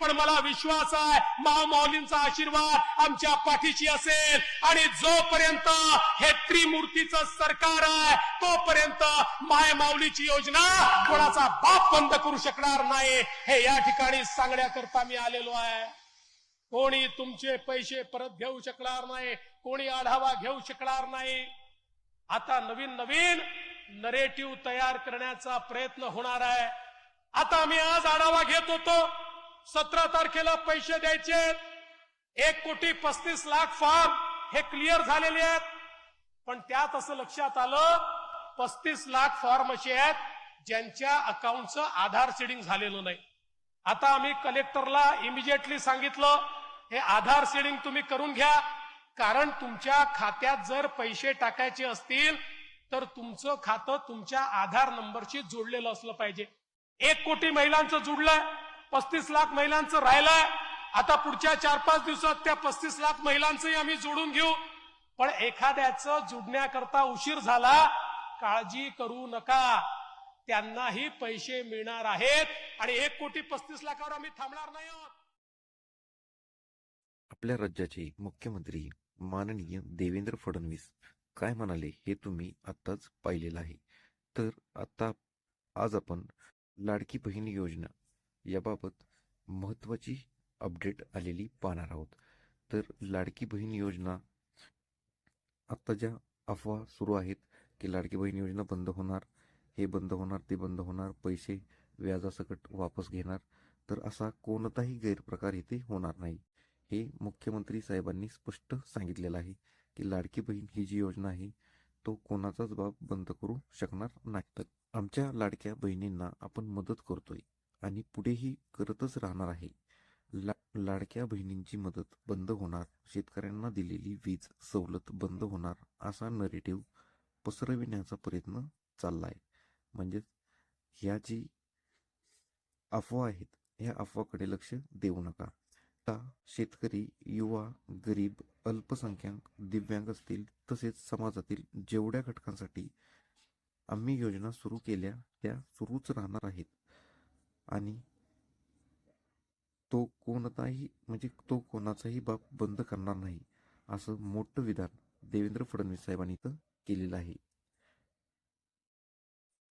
पण मला विश्वास आहे महामौलींचा आशीर्वाद आमच्या पाठीशी असेल. आणि जोपर्यंत हे त्रिमूर्तीचं सरकार आहे तोपर्यंत माय माऊलीची योजना कोणाचा बाप बंद करू शकणार नाही हे या ठिकाणी सांगण्याकरता मी आलेलो आहे. कोणी तुमचे पैसे परत घेऊ शकणार नाही कोणी आढावा घेऊ शकणार नाही. आता नवीन नवीन नरेटिव्ह तयार करण्याचा प्रयत्न होणार आहे. आता मी आज आढावा घेत होतो. सतरा तारखेला पैसे द्यायचे एक कोटी पस्तीस लाख फॉर्म हे क्लिअर झालेले आहेत. पण त्यात असं लक्षात आलं पस्तीस लाख फॉर्म असे आहेत ज्यांच्या अकाउंटचं आधार सीडिंग झालेलं नाही. आता आम्ही कलेक्टरला इमिजिएटली सांगितलं हे आधार सीडिंग तुम्ही करून घ्या. कारण तुमच्या खात्यात जर पैसे टाकायचे असतील तर तुमचं खातं तुमच्या आधार नंबरशी जोडलेलं असलं पाहिजे. एक कोटी महिलांचं जुडलंय पस्तीस लाख महिलांचं राहिलंय. आता पुढच्या चार पाच दिवसात त्या पस्तीस लाख महिलांचंही आम्ही जोडून घेऊ. पण एखाद्याचं जुडण्याकरता उशीर झाला काळजी करू नका. त्यांनाही पैसे मिळणार आहेत आणि एक कोटी पस्तीस लाखावर आम्ही थांबणार नाही आहोत. आपल्या राज्याचे मुख्यमंत्री माननीय देवेंद्र फडणवीस काय म्हणाले हे तुम्ही आत्ताच पाहिलेलं आहे. तर आता आज आपण लाडकी बहीण योजना याबाबत महत्त्वाची अपडेट आलेली पाहणार आहोत. तर लाडकी बहीण योजना आत्ता ज्या अफवा सुरू आहेत की लाडकी बहीण योजना बंद होणार हे बंद होणार ते बंद होणार पैसे व्याजासकट वापस घेणार तर असा कोणताही गैरप्रकार इथे होणार नाही. हे मुख्यमंत्री साहेबांनी स्पष्ट सांगितलेलं आहे की लाडकी बहीण ही जी योजना आहे तो कोणाचाच बाब बंद करू शकणार नाही. तर आमच्या लाडक्या बहिणींना आपण मदत करतोय. आणि पुढेही करतच राहणार आहे. ला लाडक्या बहिणींची मदत बंद होणार शेतकऱ्यांना दिलेली वीज सवलत बंद होणार असा नरेटिव्ह पसरविण्याचा प्रयत्न चालला आहे म्हणजेच ह्या जी अफवा आहेत ह्या अफवाकडे लक्ष देऊ नका. आता शेतकरी युवा गरीब अल्पसंख्याक दिव्यांग असतील तसेच समाजातील जेवढ्या घटकांसाठी आम्ही योजना सुरू केल्या त्या सुरूच राहणार आहेत. आणि तो कोणताही म्हणजे तो कोणाचाही बाब बंद करणार नाही असं मोठं विधान देवेंद्र फडणवीस साहेबांनी इथं केलेलं आहे.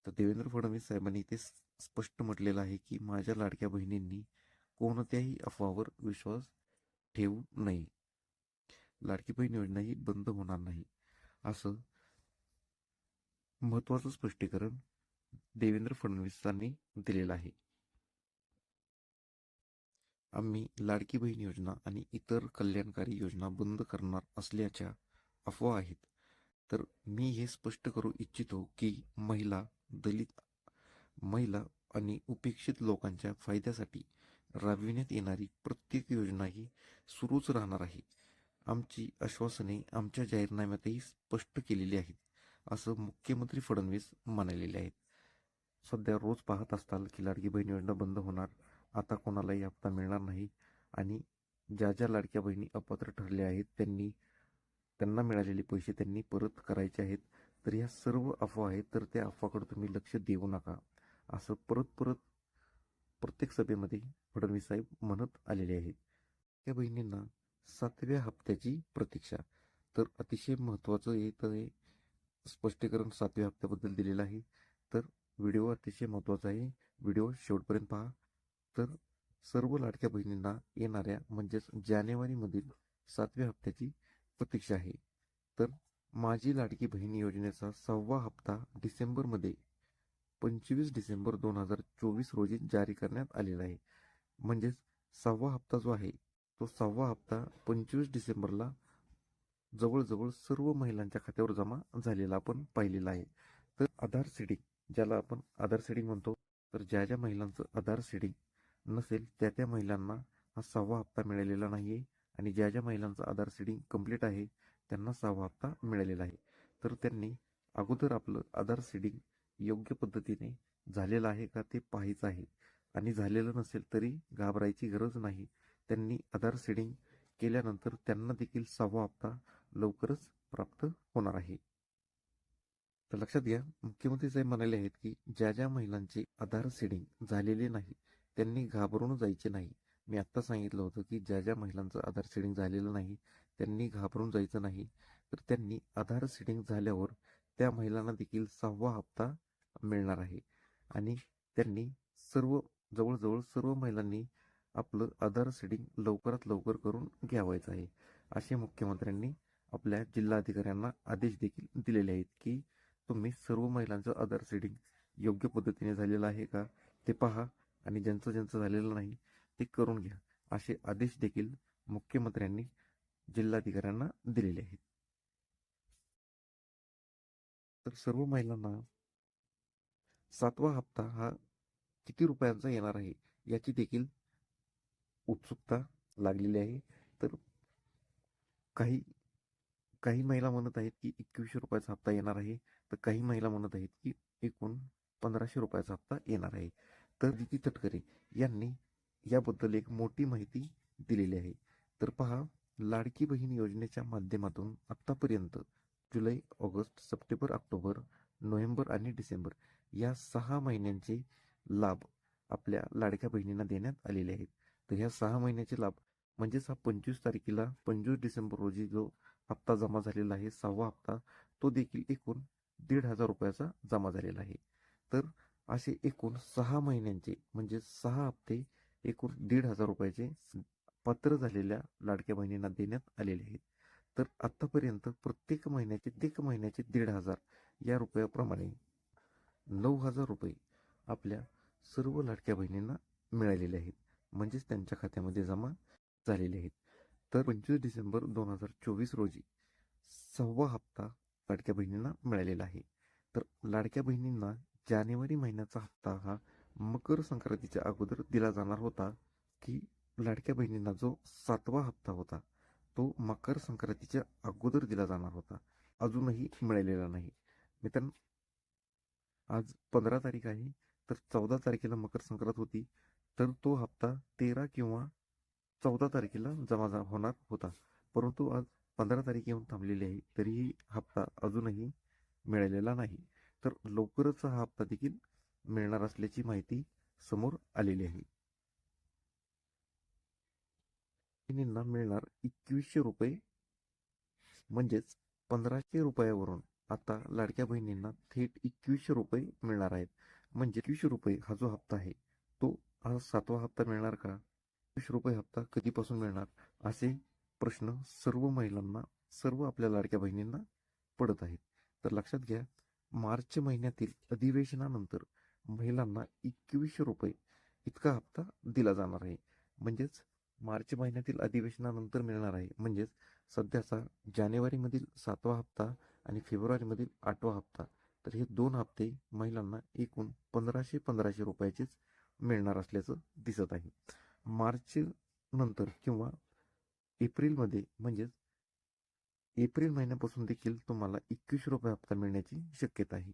तर देवेंद्र फडणवीस साहेबांनी इथे स्पष्ट म्हटलेलं आहे की माझ्या लाडक्या बहिणींनी कोणत्याही अफवावर विश्वास ठेवू नये. लाडकी बहीण योजना ही बंद होणार नाही असं महत्वाचं स्पष्टीकरण देवेंद्र फडणवीसांनी दिलेलं आहे. आम्ही लाडकी बहीण योजना आणि इतर कल्याणकारी योजना बंद करणार असल्याच्या अफवा आहेत. तर मी हे स्पष्ट करू इच्छितो की महिला दलित महिला आणि उपेक्षित लोकांच्या फायद्यासाठी राबविण्यात येणारी प्रत्येक योजना ही सुरूच राहणार आहे. आमची आश्वासने आमच्या जाहीरनाम्यातही स्पष्ट केलेली आहेत असं मुख्यमंत्री फडणवीस म्हणालेले आहेत. सध्या रोज पाहत असताल की लाडकी बहीण योजना बंद होणार आता कोणालाही हप्ता मिळणार नाही. आणि ज्या ज्या लाडक्या बहिणी अपात्र ठरल्या आहेत त्यांनी त्यांना मिळालेले पैसे त्यांनी परत करायचे आहेत. तर ह्या सर्व अफवा आहेत तर त्या अफवाकडे तुम्ही लक्ष देऊ नका. असं परत परत प्रत्येक सभेमध्ये फडणवीस साहेब म्हणत आलेले आहेत. त्या बहिणींना सातव्या हप्त्याची प्रतीक्षा. तर अतिशय महत्त्वाचं हे तर हे स्पष्टीकरण सातव्या हप्त्याबद्दल दिलेलं आहे. तर व्हिडिओ अतिशय महत्त्वाचा आहे. व्हिडिओ शेवटपर्यंत पहा. तर सर्व लाडक्या बहिणींना येणाऱ्या म्हणजेच जानेवारीमधील सातव्या हप्त्याची प्रतीक्षा आहे. तर माझी लाडकी बहिणी योजनेचा सहावा हप्ता डिसेंबरमध्ये पंचवीस डिसेंबर दोन हजार चोवीस रोजी जारी करण्यात आलेला आहे. म्हणजेच सहावा हप्ता जो आहे तो सहावा हप्ता पंचवीस डिसेंबरला जवळजवळ सर्व महिलांच्या खात्यावर जमा झालेला आपण पाहिलेला आहे. तर आधार सीडिंग ज्याला आपण आधार सीडिंग म्हणतो तर ज्या ज्या महिलांचं आधार सीडिंग नसेल त्या त्या महिलांना हा सहावा हप्ता मिळालेला नाही आहे आणि ज्या ज्या महिलांचं आधार सीडिंग कंप्लीट आहे त्यांना सहावा हप्ता मिळालेला आहे. तर त्यांनी अगोदर आपलं आधार सीडिंग योग्य पद्धतीने झालेलं आहे का ते पाहायचं आहे. आणि झालेलं नसेल तरी घाबरायची गरज नाही. त्यांनी आधार सीडिंग केल्यानंतर त्यांना देखील सहावा हप्ता लवकरच प्राप्त होणार आहे. तर लक्षात घ्या मुख्यमंत्री साहेब म्हणाले आहेत की ज्या ज्या महिलांचे आधार सीडिंग झालेले नाही त्यांनी घाबरून जायचे नाही. मी आत्ता सांगितलं होतं की ज्या ज्या महिलांचं आधार सेडिंग झालेलं नाही त्यांनी घाबरून जायचं नाही. तर त्यांनी आधार सेडिंग झाल्यावर त्या महिलांना देखील सहावा हप्ता मिळणार आहे. आणि त्यांनी सर्व जवळजवळ सर्व महिलांनी आपलं आधार सेडिंग लवकरात लवकर करून घ्यावायचं आहे. असे मुख्यमंत्र्यांनी आपल्या जिल्हाधिकाऱ्यांना आदेश देखील दिलेले आहेत की तुम्ही सर्व महिलांचं आधार सेडिंग योग्य पद्धतीने झालेलं आहे का? ते पहा. आणि ज्यांचं ज्यांचं झालेलं नाही ते करून घ्या. असे आदेश देखील मुख्यमंत्र्यांनी जिल्हाधिकाऱ्यांना दिलेले आहेत. तर सर्व महिलांना सातवा हप्ता हा किती रुपयांचा येणार आहे याची देखील उत्सुकता लागलेली आहे. तर काही काही महिला म्हणत आहेत की एकवीसशे रुपयाचा हप्ता येणार आहे तर काही महिला म्हणत आहेत की एकूण पंधराशे रुपयाचा हप्ता येणार आहे. तर दिती तटकरे यांनी याबद्दल एक मोठी माहिती दिलेली आहे. तर पहा लाडकी बहीण योजनेच्या माध्यमातून आत्तापर्यंत जुलै ऑगस्ट सप्टेंबर ऑक्टोबर नोव्हेंबर आणि डिसेंबर या सहा महिन्यांचे लाभ आपल्या लाडक्या बहिणींना देण्यात आलेले आहेत. तर ह्या सहा महिन्याचे लाभ म्हणजेच हा पंचवीस तारखेला पंचवीस डिसेंबर रोजी जो हप्ता जमा झालेला आहे सहावा हप्ता तो देखील एकूण दीड हजार रुपयाचा जमा झालेला आहे. तर असे एकूण सहा महिन्यांचे म्हणजे सहा हप्ते एकूण दीड हजार रुपयाचे पात्र झालेल्या लाडक्या बहिणींना देण्यात आलेले आहेत. तर आत्तापर्यंत प्रत्येक महिन्याचे एक महिन्याचे दीड हजार या रुपयाप्रमाणे नऊ हजार रुपये आपल्या सर्व लाडक्या बहिणींना मिळालेले आहेत. म्हणजेच त्यांच्या खात्यामध्ये जमा झालेले आहेत. तर पंचवीस डिसेंबर दोन हजार चोवीस रोजी सहावा हप्ता लाडक्या बहिणींना मिळालेला आहे. लाडक्या बहिणींना जानेवारी महिन्याचा हप्ता हा मकर संक्रांतीच्या अगोदर दिला जाणार होता की लाडक्या बहिणींना जो सातवा हप्ता होता तो मकर संक्रांतीच्या अगोदर दिला जाणार होता. अजूनही मिळालेला नाही. मित्रांनो आज पंधरा तारीख आहे तर चौदा तारखेला मकर संक्रांत होती तर तो हप्ता तेरा किंवा चौदा तारखेला जमा होणार होता. परंतु आज पंधरा तारीख येऊन थांबलेली आहे तरीही हप्ता अजूनही मिळालेला नाही. तर लवकरच हा हप्ता देखील मिळणार असल्याची माहिती समोर आलेली आहे. बहिणींना मिळणार एकवीसशे रुपये. म्हणजेच पंधराशे रुपयावरून आता लाडक्या बहिणींना थेट एकवीसशे रुपये मिळणार आहेत. म्हणजे एकवीसशे रुपये हा जो हप्ता आहे तो हा सातवा हप्ता मिळणार का? एकवीसशे रुपये हप्ता कधीपासून मिळणार? असे प्रश्न सर्व महिलांना सर्व आपल्या लाडक्या बहिणींना पडत आहेत. तर लक्षात घ्या मार्च महिन्यातील अधिवेशनानंतर महिलांना एकवीसशे रुपये इतका हप्ता दिला जाणार आहे. म्हणजेच मार्च महिन्यातील अधिवेशनानंतर मिळणार आहे. म्हणजेच सध्याचा जानेवारीमधील सातवा हप्ता आणि फेब्रुवारीमधील आठवा हप्ता तर हे दोन हप्ते महिलांना एकूण पंधराशे पंधराशे रुपयाचेच मिळणार असल्याचं दिसत आहे. मार्च नंतर किंवा एप्रिलमध्ये म्हणजेच एप्रिल महिन्यापासून देखील तुम्हाला एकवीसशे रुपये हप्ता मिळण्याची शक्यता आहे.